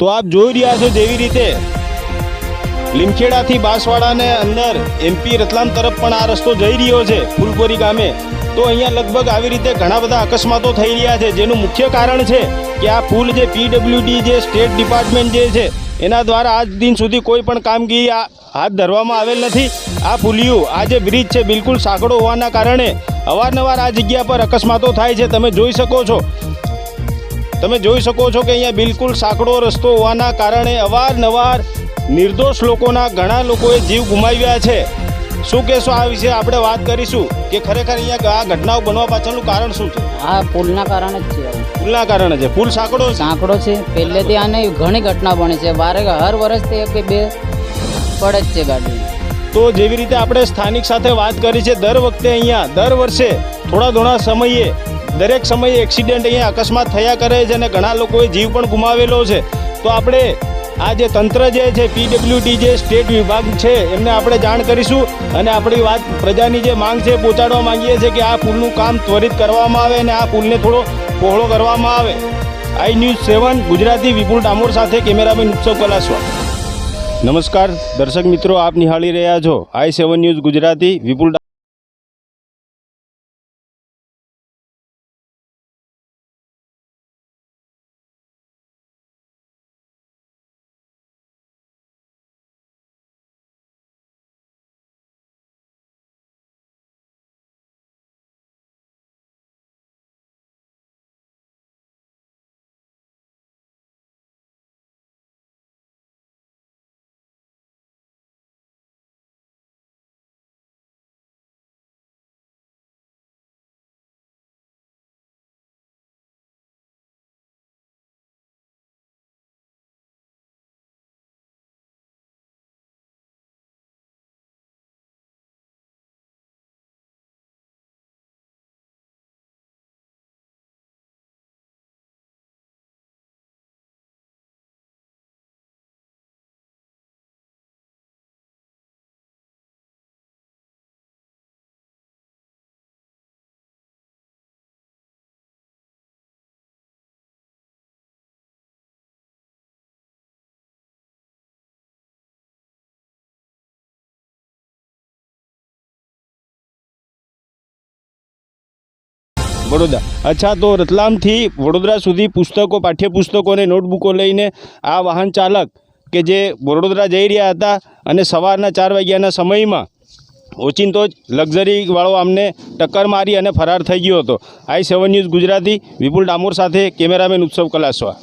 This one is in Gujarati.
તો આપ જોઈ રહ્યા છો જેવી રીતે લીમખેડાથી બાંસવાડાને અંદર એમપી રતલામ તરફ પણ આ રસ્તો જઈ રહ્યો છે ફૂલપોરી ગામે. તો અહીંયા લગભગ આવી રીતે ઘણા બધા અકસ્માતો થઈ રહ્યા છે, જેનું મુખ્ય કારણ છે કે આ પુલ જે પીડબ્લ્યુડી જે સ્ટેટ ડિપાર્ટમેન્ટ જે છે, એના દ્વારા આજ દિન સુધી કોઈ પણ કામગીરી હાથ ધરવામાં આવેલ નથી. આ પુલિયું આ જે બ્રિજ છે, બિલકુલ સાંકડો હોવાના કારણે અવારનવાર આ જગ્યા પર અકસ્માતો થાય છે, તમે જોઈ શકો છો. તમે જોઈ શકો છો કે અહીંયા બિલકુલ સાંકડો રસ્તો હોવાના કારણે અવારનવાર નિર્દોષ લોકોના ઘણા લોકોએ જીવ ગુમાવ્યા છે. શું કહેશો આ વિશે આપણે વાત કરીશું કે ખરેખર અહીંયા આ ઘટનાઓ બનવા પાછળનું કારણ શું છે? આ પુલના કારણે જ છે. પુલના કારણે છે. પુલ સાંકડો સાંકડો છે. પહેલેથી આને ઘણી ઘટના બને છે. બારે હર વર્ષ એક કે બે પડે જ છે ગાડી. તો જેવી રીતે આપણે સ્થાનિક સાથે વાત કરી છે દર વખતે અહીંયા દર વર્ષે થોડા ઘણા સમયે દરેક સમયે એક્સિડન્ટ અહીંયા અકસ્માત થયા કરે છે અને ઘણા લોકોએ જીવ પણ ગુમાવેલો છે. તો આપણે આ જે તંત્ર જે છે પીડબ્લ્યુડી જે સ્ટેટ વિભાગ છે, એમને આપણે જાણ કરીશું અને આપણી વાત પ્રજાની જે માંગ છે પહોંચાડવા માંગીએ છીએ કે આ પુલનું કામ ત્વરિત કરવામાં આવે અને આ પુલને થોડો પહોળો કરવામાં આવે. I news seven, Gujarati Vipul Damor સાથે કેમેરામેન ઉત્સવ કલાસવા. નમસ્કાર, દર્શક મિત્રો, આપ નિહાળી રહ્યા છો. I seven news Gujarati, Vipul Vadodara. અચ્છા, તો રતલામથી વડોદરા સુધી પુસ્તકો, પાઠ્યપુસ્તકો અને નોટબુકો લઈને આ વાહન ચાલક કે જે વડોદરા જઈ રહ્યા હતા અને સવારના ચાર વાગ્યાના સમયમાં ઓચિંતો જ લક્ઝરીવાળો આમને ટક્કર મારી અને ફરાર થઈ ગયો હતો. I seven news Gujarati, Vipul Damor સાથે કેમેરામેન ઉત્સવ કલાસવા.